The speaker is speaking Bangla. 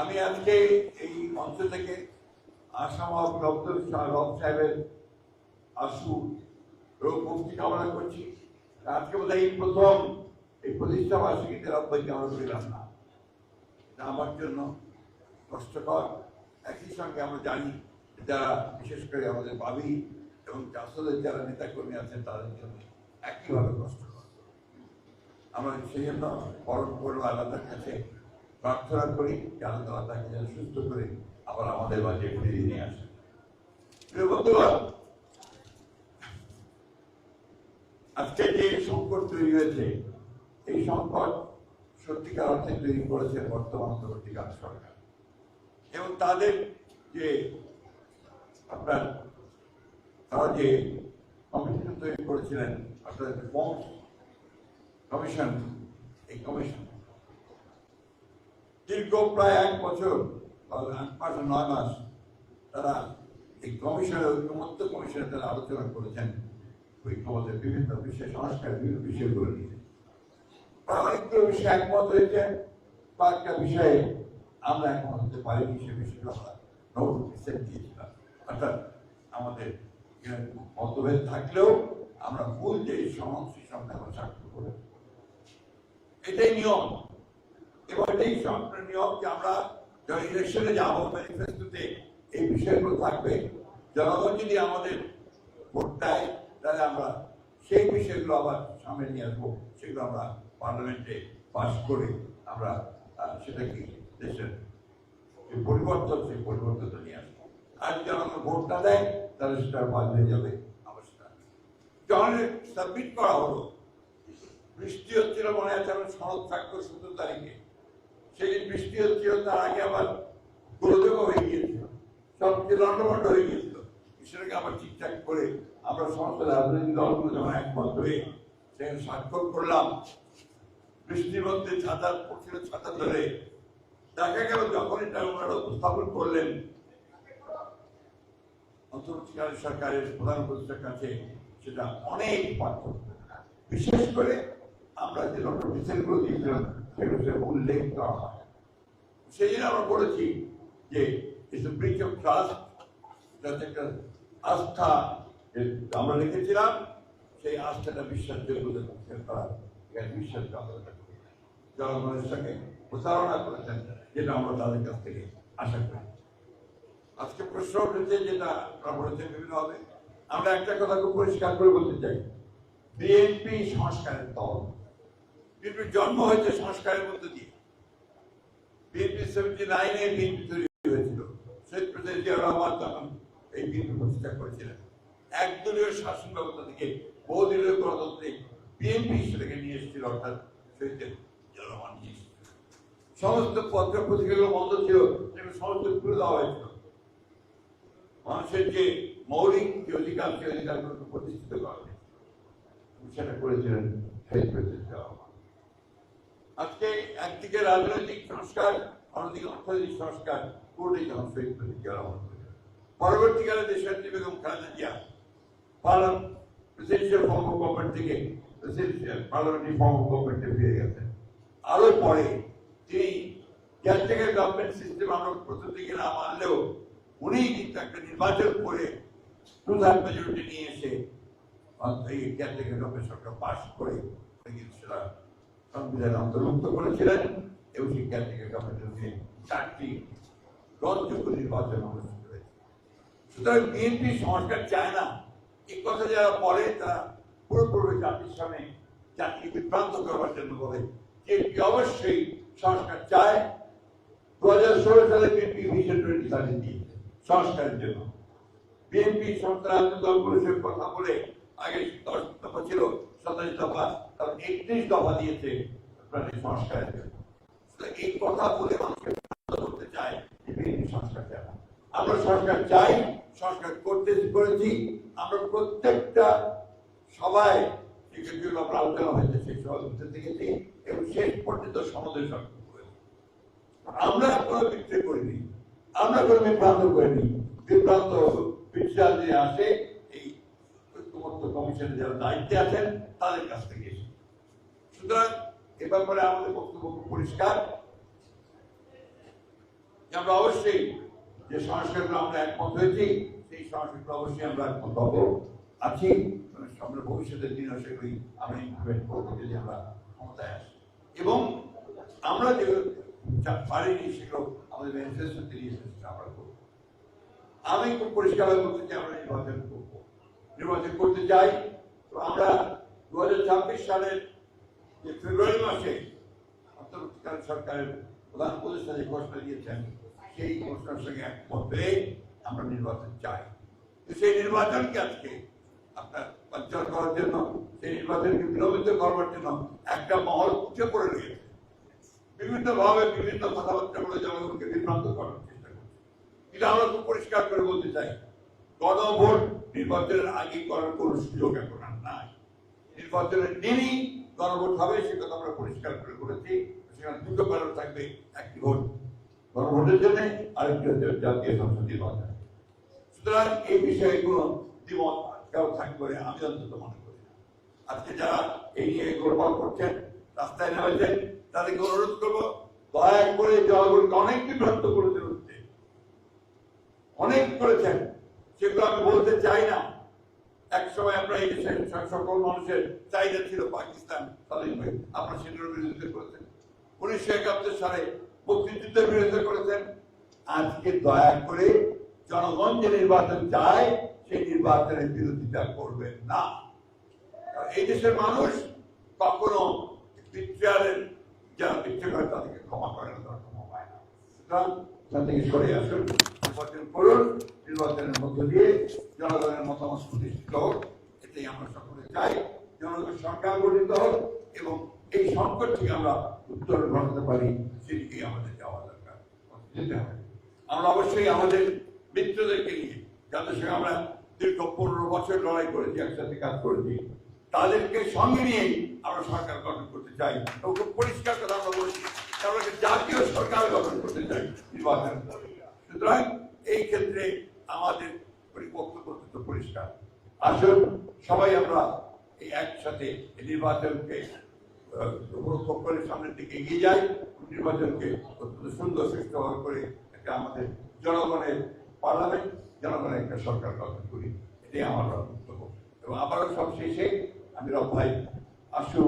আমি আজকে এই মঞ্চ থেকে আসাম ডক্টর রব সাহেবের আশু রোগ মুক্তি কামনা করছি। আজকে বোধ এই প্রথম, এই প্রতিষ্ঠা বার্ষিকীতে রব্বাইকে আমরা পেলাম না। এটা আমার জন্য কষ্টকর। একই সঙ্গে আমরা জানি যারা, বিশেষ করে আমাদের বাবি এবং চাষদের যারা নেতাকর্মী আছেন, তাদের জন্য একইভাবে কষ্টকর। আমরা সেই জন্য পরম করব আল্লাহর কাছে প্রার্থনা করি যে তাআলা তাকে যেন সুস্থ করে আবার আমাদের মাঝে ফিরিয়ে নিয়ে আসে বন্ধুগণ, আজকে যে সংকট তৈরি হয়েছে, এই সংকট সত্যিকার অর্থে তৈরি করেছে বর্তমান অন্তর্বর্তীকাল সরকার। এবং তাদের যে আপনার, তারা যে কমিশন তৈরি করেছিলেন, অর্থাৎ কমিশন এই কমিশন দীর্ঘ প্রায় এক বছর এক মাস নয় মাস তারা এই কমিশনের, ঐক্যমত্য কমিশনে তারা আলোচনা করেছেন। ঐক্যমতের বিভিন্ন বিষয় সংস্কার বিভিন্ন বিষয়গুলো নিয়ে অনেকগুলো বিষয়ে একমত হয়েছে, কয়েকটা বিষয়ে আমরা একমত হতে পারিনি, সে বিষয়গুলো আমরা নোট রিসেন্ট দিয়েছিলাম। অর্থাৎ আমাদের মতভেদ থাকলেও আমরা ভুল যে সঙ্গে আমরা স্বাক্ষর করে এটাই নিয়ম। এটাই নিয়ম যে আমরা ইলেকশনে যাব ম্যানিফেস্টোতে এই বিষয়গুলো থাকবে। জনগণ যদি আমাদের ভোট দেয়, তাহলে আমরা সেই বিষয়গুলো আবার সামনে নিয়ে আসব। সেগুলো আমরা পার্লামেন্টে পাস করে আমরা সেটাকে দেশের যে পরিবর্তন, সেই পরিবর্তনটা নিয়ে আসব। আর যদি জনগণ ভোট না দেয়, তাহলে সেটা হয়ে যাবে আবার সেটা। যখন সাবমিট করা হলো, বৃষ্টি হচ্ছিল মনে আছে, আমরা শরৎ থাকতো সতেরো তারিখে। সেদিন বৃষ্টি হচ্ছিল তার আগে আবার গোলযোগ হয়ে গিয়েছিল। সব কিছু লন্ডভন্ড হয়ে গিয়েছিল। সেটাকে আবার ঠিকঠাক করে আমরা সমস্ত রাজনৈতিক দলগুলো যখন একমত হয়ে সেখানে স্বাক্ষর করলাম, বৃষ্টির মধ্যে ছাতা পড়ছিল ছাতা ধরে। দেখা গেল যখন এটা ওনারা উপস্থাপন করলেন, অন্তর্বর্তীকালীন সরকারের প্রধান উপদেষ্টার কাছে সেটা অনেক পার্থক্য। বিশেষ করে আমরা যে নোটিফিকেশনগুলো দিয়েছিলাম, সেগুলো উল্লেখ করা হয়। সেই জন্য আমরা বলেছি যে ইটস অফ ট্রাস্ট যাতে একটা আস্থা আমরা লিখেছিলাম সেই আস্থাটা বিশ্বাসযোগ্যতা করা এখানে বিশ্বাসযোগ্যতা জনগণের সঙ্গে প্রতারণা করেছেন, যেটা আমরা তাদের কাছ থেকে আশা করি। আজকে প্রশ্ন উঠেছে, যেটা আপনারা বলেছেন বিভিন্ন হবে আমরা একটা কথা খুব পরিষ্কার করে বলতে চাই। বিএনপি সংস্কারের দল। বিএনপির জন্ম হয়েছে সংস্কারের মধ্য দিয়ে। বিএনপি সেভেন্টি নাইনে তৈরি হয়েছিল। শহীদ প্রেসিডেন্ট জিয়া রহমান তখন এই বিএনপি প্রতিষ্ঠা করেছিলেন। একদলীয় শাসন ব্যবস্থা থেকে বহুদলীয় গণতন্ত্রে বিএনপি সেটাকে নিয়ে এসেছিল, অর্থাৎ সমস্ত পত্র পত্রিকাগুলো বন্ধ ছিল, সেগুলো সমস্ত খুলে দেওয়া হয়েছিল। মানুষের যে মৌলিক যে অধিকার, সেই অধিকারগুলোকে প্রতিষ্ঠিত করা হয়েছে সেটা করেছিলেন শহীদ প্রেসিডেন্ট জিয়া রহমান। আজকে একদিকে রাজনৈতিক সংস্কার, অন্যদিকে অর্থনৈতিক সংস্কার পুরোটাই জিয়া পরবর্তীকালে দেশের Begum Khaleda Zia parliament presidential form of government থেকে প্রেসিডেন্সিয়াল পার্লামেন্টারি ফর্ম অফ গভর্নমেন্টে ফিরে গেছেন। আরও পরে তিনি কেয়ারটেকার গভর্নমেন্ট সিস্টেম আমরা প্রথম দিকে না মানলেও উনি কিন্তু একটা নির্বাচন করে টু থার্ড মেজরিটি নিয়ে এসে এই কেয়ারটেকার গভর্নমেন্ট সরকার পাশ করে। সেটা সংবিধানে অন্তর্ভুক্ত করেছিলেন, এবং সেই কেয়ারটেকার গভর্নমেন্টের চারটি গ্রহণযোগ্য নির্বাচন অনুষ্ঠিত হয়েছে। সুতরাং বিএনপি সংস্কার চায় না। এই কথা যারা বলে তারা পুরোপুরি জাতির সামনে জাতিকে বিভ্রান্ত করবার জন্য বলে বিএনপি অবশ্যই সংস্কার চায়। দু হাজার ষোলো সালে বিএনপি ভিশন টোয়েন্টি থার্টি দিয়েছে সংস্কারের জন্য। বিএনপি সংস্কার সঙ্গে কথা বলে আগে দশ দফা ছিল, সাতাশ দফা। তারপর একত্রিশ দফা দিয়েছে আপনার সংস্কারের জন্য। এই কথা বলে মানুষকে করতে চায় সংস্কার চায় আমরা সংস্কার চাই, সংস্কার করতে করেছি। আমরা প্রত্যেকটা সবাই যেগুলো আমরা আলোচনা হয়েছে, সেই উঠতে দেখেছি এবং শেষ পর্যন্ত সমাধান সংস্কার করেছি আমরা কোনো বিক্রি করিনি। আমরা কোনো বিভ্রান্ত করিনি। বিভ্রান্ত বিশ্বাস যে আসে, এই ঐক্যমত্য কমিশনে যারা দায়িত্বে আছেন, তাদের কাছ থেকে সুতরাং এ ব্যাপারে আমাদের বক্তব্য খুব পরিষ্কার। আমরা অবশ্যই যে সংস্কারগুলো আমরা একমত হয়েছি, সেই সংস্কারগুলো অবশ্যই আমরা একমত হব। আছি আমরা ভবিষ্যতের দিনে সেগুলি আমরা ইমপ্লিমেন্ট করব যদি আমরা ক্ষমতায় আসি। এবং আমরা যে পারিনি, সেগুলো আমাদের ম্যানিফেস্টো এসেছে আমরা করব। আমি খুব পরিষ্কার বলতে চাই, আমরা নির্বাচন করব। নির্বাচন করতে চাই, তো আমরা দু হাজার ছাব্বিশ সালের যে ফেব্রুয়ারি মাসে অন্তর্বর্তীকালীন সরকারের প্রধান উপদেষ্টা যে ঘোষণা দিয়েছেন, সেই ঘোষণার সঙ্গে একমত হয়ে আমরা নির্বাচন চাই। সেই নির্বাচনকে আজকে আপনার বাঞ্চাল করার জন্য, সেই নির্বাচনকে বিলম্বিত করবার জন্য একটা মহল উঠে পড়ে রয়েছে বিভিন্নভাবে বিভিন্ন কথাবার্তা বলে জনগণকে বিভ্রান্ত করার চেষ্টা করছে। কিন্তু আমরা খুব পরিষ্কার করে বলতে চাই, গণভোট নির্বাচনের আগে করার কোনো সুযোগ এখন আর নাই। নির্বাচনের দিনই গণভোট হবে সে আমরা পরিষ্কার করে বলেছি। সেখানে দুটো কারণ থাকবে, একটি ভোট গণভোটের জন্য আরেকটি হচ্ছে জাতীয় সংসদ নির্বাচন সুতরাং এই বিষয়ে কোনো দ্বিমত কেউ থাকবে বলে আমি অন্তত মনে করি না। আজকে যারা এই নিয়ে গোলমাল করছেন, রাস্তায় নেমেছেন, তাদেরকে অনুরোধ করব, দয়া করে জনগণকে অনেক বিভ্রান্ত করেছেন হচ্ছে অনেক করেছেন, সেগুলো আমি বলতে চাই না। এক সময় আমরা এই দেশের সকল মানুষের চাহিদা ছিল পাকিস্তান স্বাধীন আপনার সেটার বিরোধিতা করেছেন। উনিশশো একাত্তর সালে মুক্তিযুদ্ধের বিরোধিতা করেছেন। আজকে দয়া করে জনগণ যে নির্বাচন চায়, সেই নির্বাচনের বিরোধিতা করবেন না। এই দেশের মানুষ কখনো বিদ্যালয়ের যারা বিচ্ছে করে তাদেরকে ক্ষমা করে না তারা ক্ষমা পায় না। সুতরাং তার থেকে সরে আসুন। নির্বাচন করুন, নির্বাচনের মধ্য দিয়ে জনগণের মতামত প্রতিষ্ঠিত হোক, এটাই আমরা সকলে চাই। জনগণ সরকার গঠিত হোক এবং এই সংকট থেকে আমরা উত্তর ঘটাতে পারি, সেদিকে আমাদের যাওয়া দরকার। যেতে হবে। আমরা অবশ্যই আমাদের মিত্রদেরকে নিয়ে, যাদের সঙ্গে আমরা দীর্ঘ পনেরো বছর লড়াই করেছি, একসাথে কাজ করেছি, তাদেরকে সঙ্গে নিয়েই আমরা সরকার গঠন করতে চাই খুব পরিষ্কার কথা আমরা বলছি জাতীয় সরকার গঠন করতে চাই নির্বাচন সুতরাং এই ক্ষেত্রে আমাদের পরিপক্ষ করতে তো পরিষ্কার। আসুন, সবাই আমরা এই একসাথে নির্বাচনকে করে সামনের দিকে এগিয়ে যাই। নির্বাচনকে অত্যন্ত সুন্দর সুস্থ করে একটা আমাদের জনগণের পার্লামেন্ট, জনগণের একটা সরকার গঠন করি। এটাই আমার বক্তব্য। এবং আবারও সব শেষে আমি রব ভাই আসু